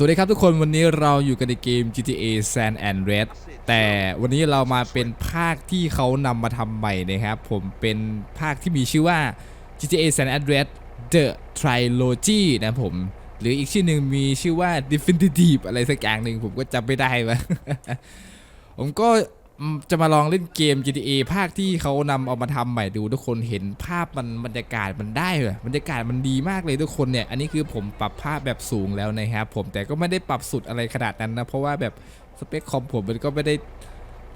สวัสดีครับทุกคนวันนี้เราอยู่กันในเกม GTA San Andreas แต่วันนี้เรามาเป็นภาคที่เขานำมาทำใหม่นะครับ ผมเป็นภาคที่มีชื่อว่า GTA San Andreas The Trilogy นะผม หรืออีกชื่อหนึ่งมีชื่อว่า Definitive อะไรสักอย่างหนึ่งผมก็จำไม่ได้ว่าผมก็ จะมาลองเล่นเกม GTA ภาคที่เขานำเอามาทำใหม่ดู ทุกคนเห็นภาพมันบรรยากาศมันได้เหรอบรรยากาศมันดีมากเลยทุกคนเนี่ย อันนี้คือผมปรับภาพแบบสูงแล้วนะครับผมแต่ก็ไม่ได้ปรับสุดอะไรขนาดนั้นนะ เพราะว่าแบบสเปคคอมผมมันก็ไม่ได้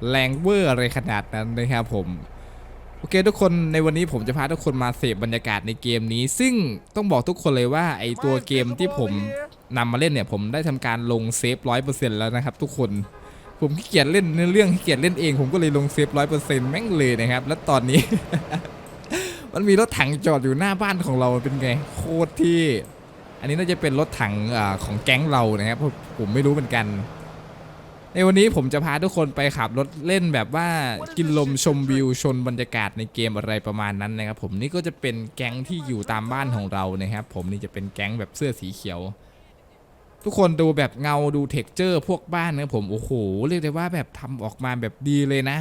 แรงเวอร์อะไรขนาดนั้นนะครับผมโอเคทุกคนในวันนี้ผมจะพาทุกคนมาเสพบรรยากาศในเกมนี้ ซึ่งต้องบอกทุกคนเลยว่าไอตัวเกมที่ผมนำมาเล่นเนี่ยผมได้ทำการลงเซฟร้อยเปอร์เซ็นต์แล้วนะครับทุกคน ผมขี้เกียจเล่นเนื้อเรื่องขี้เกียจเล่นเองผมก็เลยลงเซฟร้อยเปอร์เซ็นต์แม่งเลยนะครับ แล้วตอนนี้ มันมีรถถังจอดอยู่หน้าบ้านของเราเป็นไง โคตรที่ อันนี้น่าจะเป็นรถถังอาของแก๊งเรานะครับเพราะผมไม่รู้เหมือนกัน ในวันนี้ผมจะพาทุกคนไปขับรถเล่นแบบว่ากินลมชมวิวชนบรรยากาศในเกมอะไรประมาณนั้นนะครับ ผมนี่ก็จะเป็นแก๊งที่อยู่ตามบ้านของเรานะครับ ผมนี่จะเป็นแก๊งแบบเสื้อสีเขียว ทุกคนดูแบบเงาดูเท็กเจอร์ พวกบ้านนะผมโอ้โหเรียกได้ว่าแบบทำออกมาแบบดีเลยนะ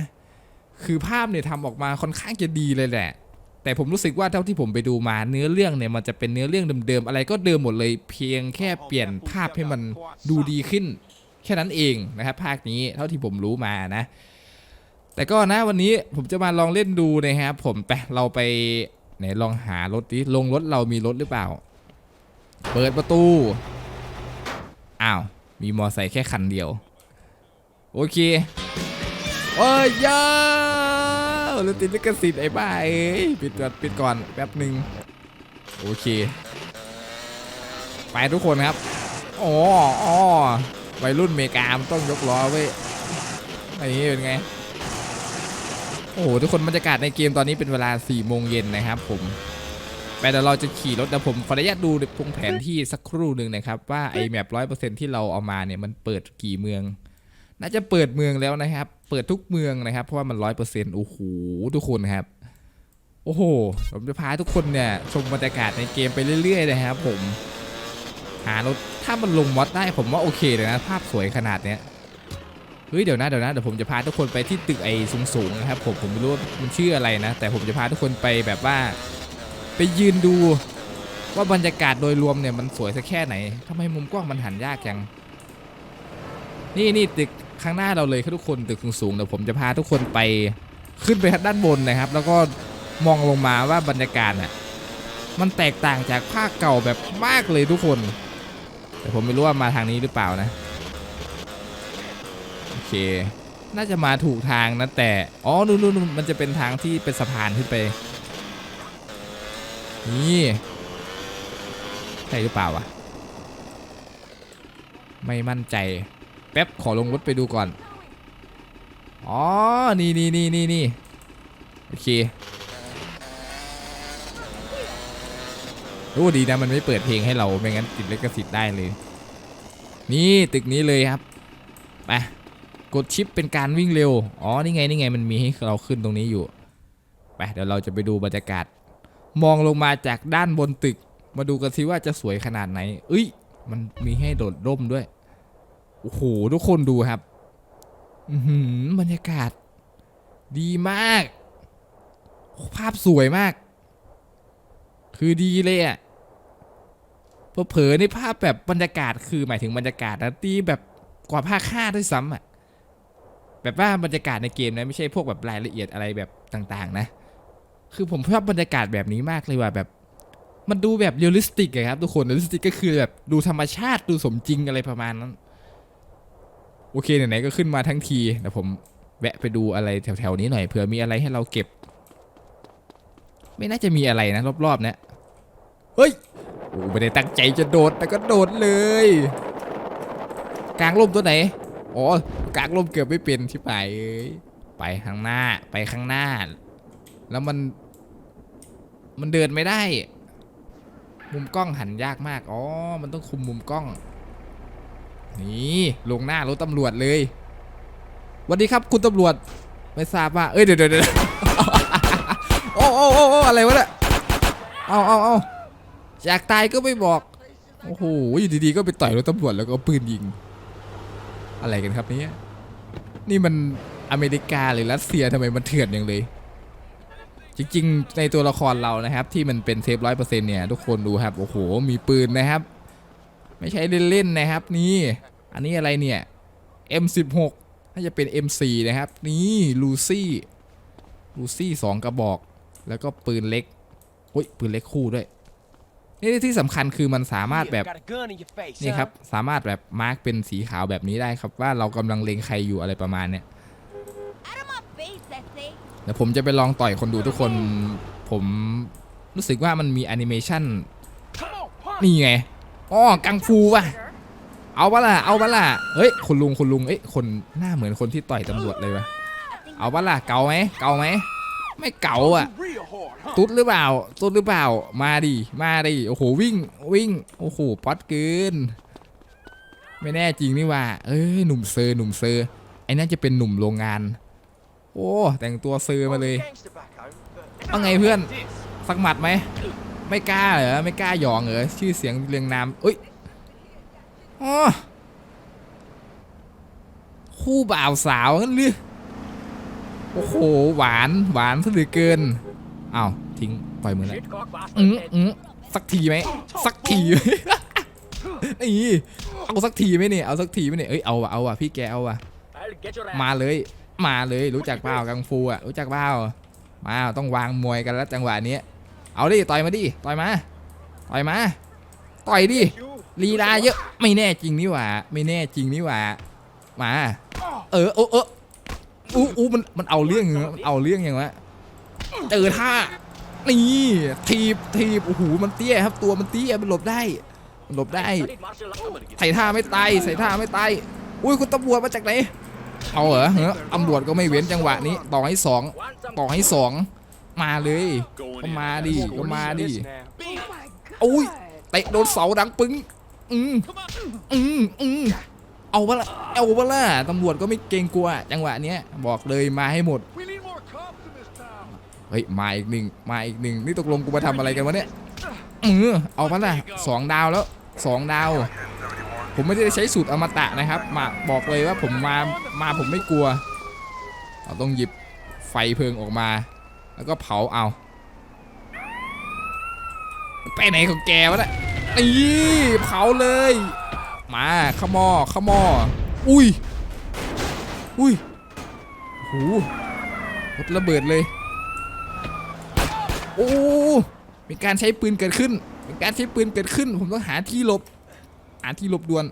คือภาพเนี่ยทำออกมาค่อนข้างจะดีเลยแหละ แต่ผมรู้สึกว่าเท่าที่ผมไปดูมาเนื้อเรื่องเนี่ยมันจะเป็นเนื้อเรื่องเดิมๆอะไรก็เดิมหมดเลย เพียงแค่เปลี่ยนภาพให้มันดูดีขึ้น แค่นั้นเองนะครับภาคนี้เท่าที่ผมรู้มานะ แต่ก็นะวันนี้ผมจะมาลองเล่นดูนะครับผมไปเราไปไหนลองหารถดิลงรถเรามีรถหรือเปล่า เปิดประตู อ้าว มีมอไซค์แค่คันเดียว โอเค โอ้ยยาวรถติดลิขสิทธิ์ไอ้บ้าเอ้ยปิดก่อนปิดก่อนแป๊บหนึ่งโอเค ไปทุกคนครับอ๋ออ๋อวัยรุ่นเมกามต้องยกล้อเว้ยอันนี้เป็นไง โอ้โห ทุกคนบรรยากาศในเกมตอนนี้เป็นเวลา4โมงเย็นนะครับผม ไปเดี๋ยวเราจะขี่รถเดี๋ยวผมขออนุญาตดูพงแผนที่สักครู่หนึ่งนะครับ ว่าไอแมปร้อยเปอร์เซ็นที่เราเอามาเนี่ยมันเปิดกี่เมือง น่าจะเปิดเมืองแล้วนะครับ เปิดทุกเมืองนะครับ เพราะว่ามันร้อยเปอร์เซ็นต์โอ้โหทุกคนครับ โอ้โห ผมจะพาทุกคนเนี่ยชมบรรยากาศในเกมไปเรื่อย ๆ นะครับ ผม หารถถ้ามันลงมอดได้ผมว่าโอเคเลยนะภาพสวยขนาดเนี้ยเฮ้ยเดี๋ยวนะเดี๋ยวนะเดี๋ยวผมจะพาทุกคนไปที่ตึกไอ้สูงๆนะครับผมผมไม่รู้ว่ามันชื่ออะไรนะ แต่ผมจะพาทุกคนไปแบบว่า ไปยืนดูว่าบรรยากาศโดยรวมเนี่ยมันสวยสักแค่ไหนทำไมมุมกล้องมันหันยากจัง นี่นี่ตึกข้างหน้าเราเลยครับทุกคนตึกสูงๆเดี๋ยวผมจะพาทุกคนไปขึ้นไปด้านบนนะครับ แล้วก็มองลงมาว่าบรรยากาศน่ะมันแตกต่างจากภาคเก่าแบบมากเลยทุกคน แต่ผมไม่รู้ว่ามาทางนี้หรือเปล่านะโอเค น่าจะมาถูกทางนะแต่อ๋อนู่นนู่นนู่นมันจะเป็นทางที่เป็นสะพานขึ้นไป นี่ใช่หรือเปล่าวะ ไม่มั่นใจ แป๊บขอลงรถไปดูก่อน อ๋อ นี่นี่นี่นี่นี่โอเคโอ้ดีนะมันไม่เปิดเพลงให้เราไม่งั้นติดลิขสิทธิ์ได้เลย นี่ตึกนี้เลยครับไปกดชิปเป็นการวิ่งเร็ว อ๋อ นี่ไง นี่ไง มันมีให้เราขึ้นตรงนี้อยู่ ไป เดี๋ยวเราจะไปดูบรรยากาศ มองลงมาจากด้านบนตึก มาดูกันสิว่าจะสวยขนาดไหน เอ้ย มันมีให้โดดร่มด้วย โอ้โห ทุกคนดูครับอืบรรยากาศ ดีมาก ภาพสวยมาก คือดีเลยอะ่ะเผลอๆในภาพแบบบรรยากาศคือหมายถึงบรรยากาศนะตีแบบกว่าภาคห้าด้วยซ้ำอะแบบว่าบรรยากาศในเกมนะไม่ใช่พวกแบบรายละเอียดอะไรแบบต่าง ๆ นะ คือผมชอบบรรยากาศแบบนี้มากเลยว่าแบบ มันดูแบบเรียลลิสติกครับทุกคนเรียลลิสติกก็คือแบบดูธรรมชาติดูสมจริงอะไรประมาณนั้น โอเคไหนๆก็ขึ้นมาทั้งทีเดี๋ยวผมแวะไปดูอะไรแถวๆนี้หน่อยเผื่อมีอะไรให้เราเก็บ ไม่น่าจะมีอะไรนะ รอบๆเนี้ยเฮ้ยโอ้ไม่ได้ตั้งใจจะโดดแต่ก็โดดเลย กลางร่มตัวไหนอ๋อกลางร่มเกือบไม่เป็นที่ไปไปข้างหน้าไปข้างหน้า แล้วมัน มันเดินไม่ได้ มุมกล้องหันยากมาก อ๋อ มันต้องคุมมุมกล้อง นี่ลงหน้ารถตำรวจเลยวัสดีครับคุณตำรวจ ไม่ทราบว่า เอ้ยเดี๋ยวเดี๋ยวเดี๋ยวโอ้โอ้โอ้อะไรวะเนี่ยเอาเอาเอาอยากตายก็ไม่บอก โอ้โห อยู่ดีๆ ก็ไปต่อยรถตำรวจแล้วก็ปืนยิง อะไรกันครับเนี่ยนี่มันอเมริกาหรือรัสเซียทำไมมันเถื่อนอย่างเลย จริงๆ ในตัวละครเรานะครับ ที่มันเป็นเซฟร้อยเปอร์เซ็นต์เนี่ย ทุกคนดูครับ โอ้โห มีปืนนะครับ ไม่ใช่เล่นๆนะครับ นี่ อันนี้อะไรเนี่ย M16 น่าจะเป็น M4 นะครับ นี่ลูซี่ลูซี่สองกระบอก แล้วก็ปืนเล็กโอ้ยปืนเล็กคู่ด้วยนี่ที่สำคัญคือมันสามารถแบบนี่ครับ สามารถแบบมาร์กเป็นสีขาวแบบนี้ได้ครับว่าเรากำลังเล็งใครอยู่อะไรประมาณเนี้ย เดี๋ยวผมจะไปลองต่อยคนดูทุกคน ผมรู้สึกว่ามันมีแอนิเมชันนี่ไงอ๋อกังฟูป่ะ เอาปะล่ะ เอาปะล่ะ เฮ้ยคุณลุงคุณลุงเอ้ยคนหน้าเหมือนคนที่ต่อยตำรวจเลยวะเอาปะล่ะเก่าไหมเก่าไหมไม่เก่าอะ ตุ๊ดหรือเปล่า ตุ๊ดหรือเปล่า มาดิ มาดิ โอ้โหวิ่งวิ่ง โอ้โหป๊อตเกิน ไม่แน่จริงนี่ว่า เอ้ยหนุ่มเซอร์หนุ่มเซอร์ ไอ้นั่นจะเป็นหนุ่มโรงงาน โอ้แต่งตัวเซอร์มาเลย Gangster back home, but ว่าไงเพื่อน this. สักหมัดไหมไม่กล้าเหรอไม่กล้าหยองเหรอชื่อเสียงเรียงนามเอ้ยอ๋อคู่บ่าวสาวนั่นหรือโอ้โหหวานหวานซะเหลือเกินอ้าวทิ้งปล่อยมือแล้ว Shit, cock bastard. อืมอืมสักทีไหมสักทีไหมนี่เอาสักทีไหมเนี่ยเอาสักทีไหมเนี่ยเอ้ยเอาว่ะเอาว่ะพี่แกเอาว่ะ I'll get your ass. มาเลย มาเลยรู้จักเปล่ากังฟูอะรู้จักเปล่ามาต้องวางมวยกันแล้วจังหวะนี้เอาดิต่อยมาดิต่อยมาต่อยมาต่อยดิ You. ลีลาเยอะไม่แน่จริงนี่หว่า ไม่แน่จริงนี่หว่ามา เออเออเอออู้อู้มันมันเอาเรื่องอย่างวะมันเอาเรื่องอย่างวะเจอท่านี่ทีบทีบโอ้โหมันเตี้ยครับ ตัวมันเตี้ยมันหลบได้มันหลบได้ I need martial arts. I'm gonna get ใส่ท่าไม่ตายใส่ท่าไม่ตายอุ้ยคุณตำรวจมาจากไหน เอาเหรอเฮ้ยตำรวจก็ไม่เว้นจังหวะนี้ ต่อให้สองต่อให้สองมาเลยก็มาดิก็มาดิอุ้ยเตะโดนเสาดังปึ้งอืมอืมอืมเอาปะละเอาปะละตำรวจก็ไม่เกรงกลัว จังหวะเนี้ยบอกเลยมาให้หมดเฮ้ยมาอีกหนึ่งมาอีกหนึ่งนี่ตกลงกูมาทำอะไรกันวะเนี่ยเออเอาปะล่ะสองดาวแล้วสองดาว ผมไม่ได้ใช้สูตรอมตะนะครับ มาบอกเลยว่าผมมามาผมไม่กลัวเราต้องหยิบไฟเพลิงออกมา แล้วก็เผาเอา ไปไหนของแกวะเนี่ยนี่เผาเลย มาขมอขมออุ้ยอุ้ยโอ้โหรถระเบิดเลยโอ้มีการใช้ปืนเกิดขึ้นมีการใช้ปืนเกิดขึ้น ผมต้องหาที่หลบ หาที่หลบด่วน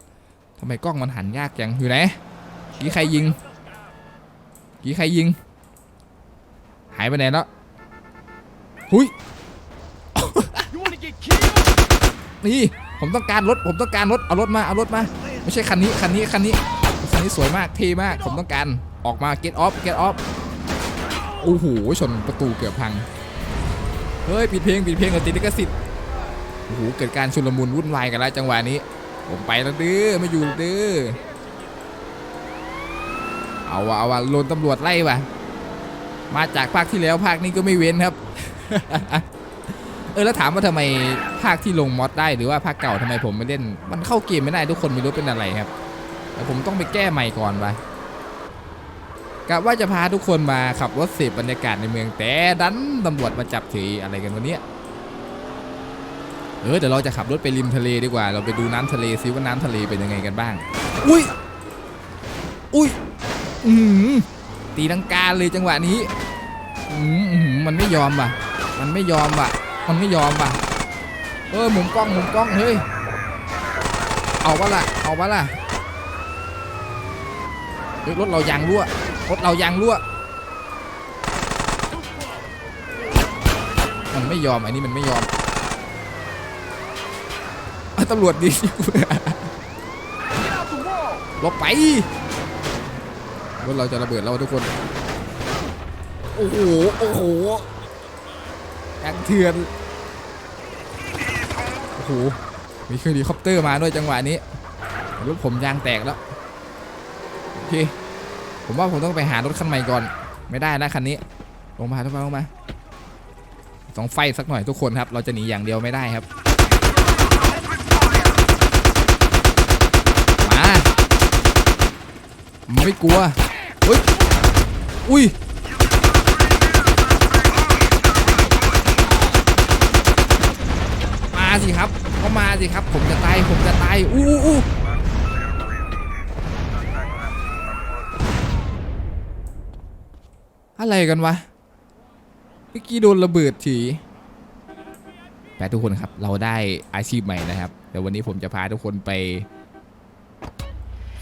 ทำไมกล้องมันหันยากจังอยู่ไหนกี่ใครยิงกี่ใครยิง หายไปไหนแล้วหุยนี่ผมต้องการรถผมต้องการรถเอารถมาเอารถมาไม่ใช่คันนี้คันนี้คันนี้คันนี้สวยมากเท่มากผมต้องการออกมา get off get off โอ้โหชนประตูเกือบพังเฮ้ยปิดเพลงปิดเพลงกับติดลิขสิทธิ์โอ้โหเกิดการชุลมุนวุ่นวายกันแล้วจังหวะนี้ ผมไปแล้วเด้อไม่อยู่เด้อเอาวะเอาวะโดนตำรวจไล่วะมาจากภาคที่แล้วภาคนี้ก็ไม่เว้นครับ เออแล้วถามว่าทำไมภาคที่ลงมอดได้หรือว่าภาคเก่าทำไมผมไม่เล่น มันเข้าเกมไม่ได้ทุกคนไม่รู้เป็นอะไรครับแต่ผมต้องไปแก้ใหม่ก่อนวะกะว่าจะพาทุกคนมาขับรถเสพบรรยากาศในเมืองแต่ดันตำรวจมาจับถืออะไรกันวันนี้ เออเดี๋ยวเราจะขับรถไปริมทะเลดีกว่า เราไปดูน้ำทะเลซิว่าน้ำทะเลเป็นยังไงกันบ้าง อุ้ย อุ้ย อืมตีลังกาเลยจังหวะนี้อืมอื้อหือมันไม่ยอมว่ะ มันไม่ยอมว่ะ มันไม่ยอมว่ะ เออหมุนกล้องหมุนกล้องเฮ้ย เอาวะล่ะ เอาวะล่ะเฮ้ยรถเรายางรั่ว รถเรายางรั่ว มันไม่ยอม อันนี้มันไม่ยอมอะ ตำรวจดี Get out the wall. ลบไปรถเราจะระเบิดแล้วทุกคน โอ้โห โอ้โหยังเถื่อน โอ้โห มีเครื่องเฮลิคอปเตอร์มาด้วยจังหวะนี้รถผมยางแตกแล้ว โอเค ผมว่าผมต้องไปหารถคันใหม่ก่อน ไม่ได้นะคันนี้ ลงมาลงมาลงมาต้องไฟสักหน่อยทุกคนครับ เราจะหนีอย่างเดียวไม่ได้ครับ ไม่กลัวเฮ้ยอุ้ยมาสิครับก็มาสิครับ ผมจะตายผมจะตายอู้อู้อู้อะไรกันวะเมื่อกี้โดนระเบิดถีแต่ทุกคนครับเราได้อาชีพใหม่นะครับ เดี๋ยววันนี้ผมจะพาทุกคนไป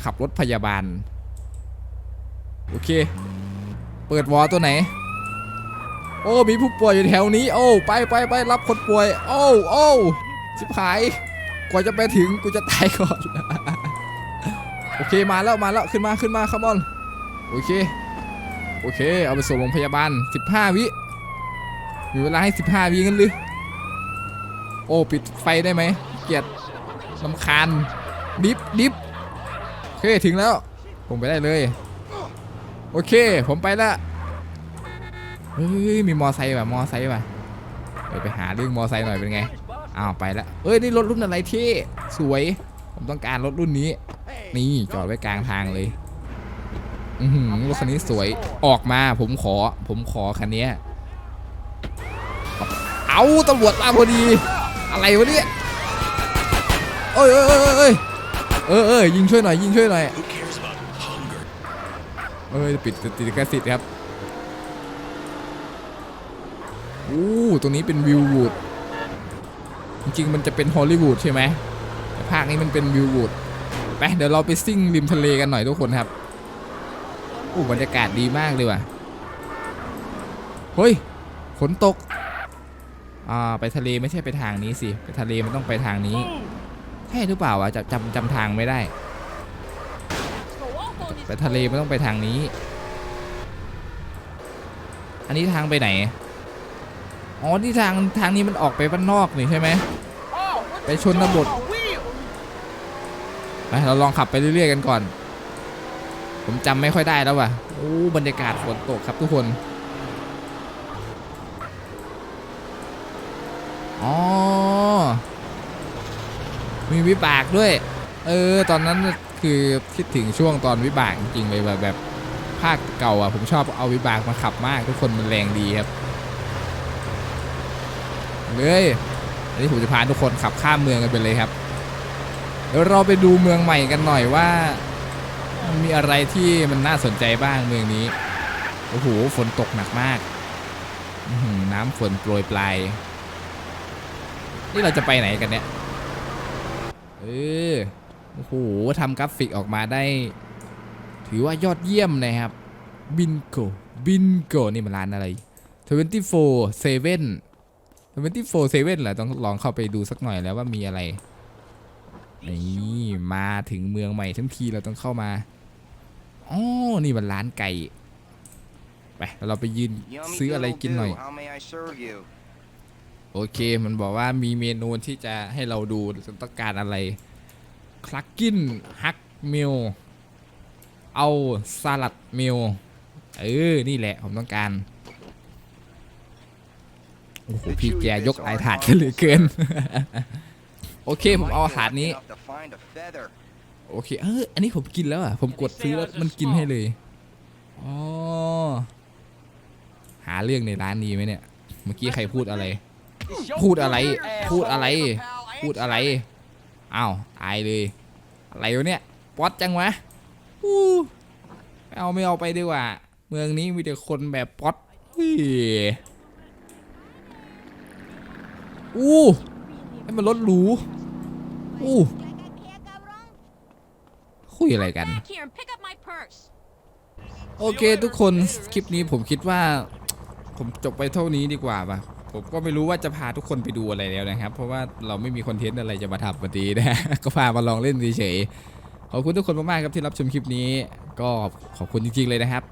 ขับรถพยาบาล โอเค เปิดวอลตัวไหน โอ้ มีผู้ป่วยอยู่แถวนี้ โอ้ ไปไปไปรับคนป่วย โอ้ โอ้ชิบหาย กว่าจะไปถึงกูจะตายก่อน โอเค มาแล้ว มาแล้ว ขึ้นมา ขึ้นมาคัมอนโอเค โอเค เอาไปส่งโรงพยาบาล 15 วิ มีเวลาให้ 15 วิงั้นหรือ โอ้ ปิดไฟได้ไหม เกียดลำคาญ ดิฟดิฟโอเค ถึงแล้วผมไปได้เลย โอเค ผมไปละเฮ้ยมีมอไซค์ว่ะมอไซค์ว่ะเดี๋ยวไปหาเรื่องมอไซค์หน่อยเป็นไงอ้าวไปละเอ้ยนี่รถรุ่นอะไรเท่สวย ผมต้องการรถรุ่นนี้ นี่จอดไว้กลางทางเลยอือหือรถคันนี้สวยออกมาผมขอ ผมขอคันนี้เอาตำรวจมาพอดี อะไรวะเนี่ยเอ้ยเอ้ยเอ้ยเอ้ยเออเออยิงช่วยหน่อยยิงช่วยหน่อย เออปิดติดลิขสิทธิ์ครับอู้ตรงนี้เป็นวิววูดจริงๆมันจะเป็นฮอลลีวูดใช่ไหมแต่ภาคนี้มันเป็นวิววูดไปเดี๋ยวเราไปซิ่งริมทะเลกันหน่อยทุกคนครับอู้บรรยากาศดีมากเลยว่ะเฮ้ยฝนตกอ่าไปทะเลไม่ใช่ไปทางนี้สิ ไปทะเลมันต้องไปทางนี้ใช่หรือเปล่าวะจำจำจำทางไม่ได้ ไปทะเลไม่ต้องไปทางนี้ อันนี้ทางไปไหน อ๋อที่ทางทางนี้มันออกไปบ้านนอกนี่ใช่ไหม ไปชนบทไปเราลองขับไปเรื่อยๆกันก่อน ผมจำไม่ค่อยได้แล้วว่ะ โอ้ บรรยากาศฝนตกครับทุกคน อ๋อ มีวิบากด้วย เออ ตอนนั้น คือคิดถึงช่วงตอนวิบากจริงๆเลยแบบแบบภาคเก่าอะผมชอบเอาวิบากมาขับมาก ทุกคนมันแรงดีครับเลยอันนี้ผมจะพาทุกคนขับข้ามเมืองกันไปเลยครับเดี๋ยวเราไปดูเมืองใหม่กันหน่อยว่ามันมีอะไรที่มันน่าสนใจบ้างเมืองนี้โอ้โหฝนตกหนักมากน้ำฝนโปรยปลายนี่เราจะไปไหนกันเนี่ยเออ โอ้โหทำกราฟิกออกมาได้ ถือว่ายอดเยี่ยมนะครับ บินโกบินโกนี่มันร้านอะไร24 7 24 7เหรอต้องลองเข้าไปดูสักหน่อยแล้วว่ามีอะไร นี่มาถึงเมืองใหม่ทั้งทีเราต้องเข้ามาอ๋อนี่มันร้านไก่ ไปแล้วเราไปยืนซื้ออะไรกินหน่อย How may I serve you? โอเค มันบอกว่ามีเมนูที่จะให้เราดูต้องการอะไร คลักกินฮักมิลเอาสลัดมิลเออ นี่แหละ ผมต้องการโอ้โหพี่แกยกหลายถาดกันเหลือเกิน โอเค ผมเอาถาดนี้ โอเค เออ อันนี้ผมกินแล้วอะ ผมกดซื้อแล้วมันกินให้เลยอ๋อหาเรื่องในร้านนี้ไหมเนี่ย เมื่อกี้ใครพูดอะไร พูดอะไร พูดอะไร พูดอะไร อ้าวตายเลย อะไรวะเนี่ยป๊อตจังวะอู้เอาไม่เอาไปดีกว่า เมืองนี้มีแต่คนแบบป๊อตอู้ให้มันรถหรูอู้คุยอะไรกัน โอเคทุกคนคลิปนี้ผมคิดว่า ผมจบไปเท่านี้ดีกว่าป่ะ ผมก็ไม่รู้ว่าจะพาทุกคนไปดูอะไรแล้วนะครับ เพราะว่าเราไม่มีคอนเทนต์อะไรจะมาทำวันนี้นะ ก็พามาลองเล่นเฉยๆขอบคุณทุกคนมากๆครับที่รับชมคลิปนี้ ก็ขอบคุณจริงๆเลยนะครับ